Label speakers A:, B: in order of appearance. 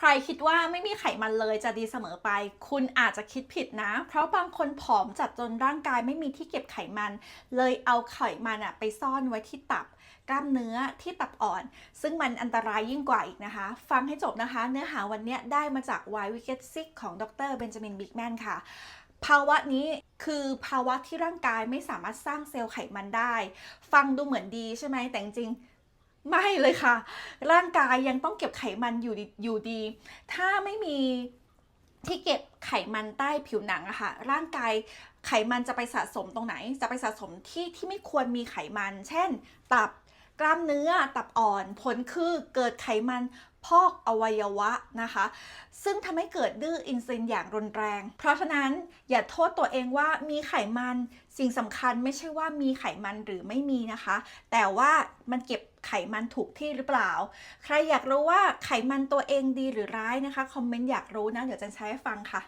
A: ใครคิดว่าไม่มีไขมันเลยจะดีเสมอไป คุณอาจจะคิดผิดนะ เพราะบางคนผอมจัดจนร่างกายไม่มีที่เก็บไขมัน เลยเอาไขมันอะไปซ่อนไว้ที่ตับกล้ามเนื้อที่ตับอ่อน ซึ่งมันอันตรายยิ่งกว่าอีกนะคะ ฟังให้จบนะคะ เนื้อหาวันนี้ได้มาจาก Why We Get Sick ของดรเบนจามินบิ๊กแมนค่ะ ภาวะนี้คือภาวะที่ร่างกายไม่สามารถสร้างเซลล์ไขมันได้ ฟังดูเหมือนดีใช่ไหมแต่จริง ไม่เลยค่ะ ร่างกายยังต้องเก็บไขมันอยู่ดีอยู่ดี ถ้าไม่มีที่เก็บไขมันใต้ผิวหนังอะค่ะ ร่างกายไขมันจะไปสะสมตรงไหน จะไปสะสมที่ที่ไม่ควรมีไขมัน เช่น ตับกล้ามเนื้อตับอ่อน ผลคือเกิดไขมัน พอกอวัยวะนะคะ ซึ่งทำให้เกิดดื้ออินซูลินอย่างรุนแรง เพราะฉะนั้นอย่าโทษตัวเองว่ามีไขมันสิ่งสำคัญไม่ใช่ว่ามีไขมันหรือไม่มีนะคะ แต่ว่ามันเก็บไขมันถูกที่หรือเปล่า ใครอยากรู้ว่าไขมันตัวเองดีหรือร้ายนะคะ คอมเมนต์อยากรู้นะ เดี๋ยวจะใช้ให้ฟังค่ะ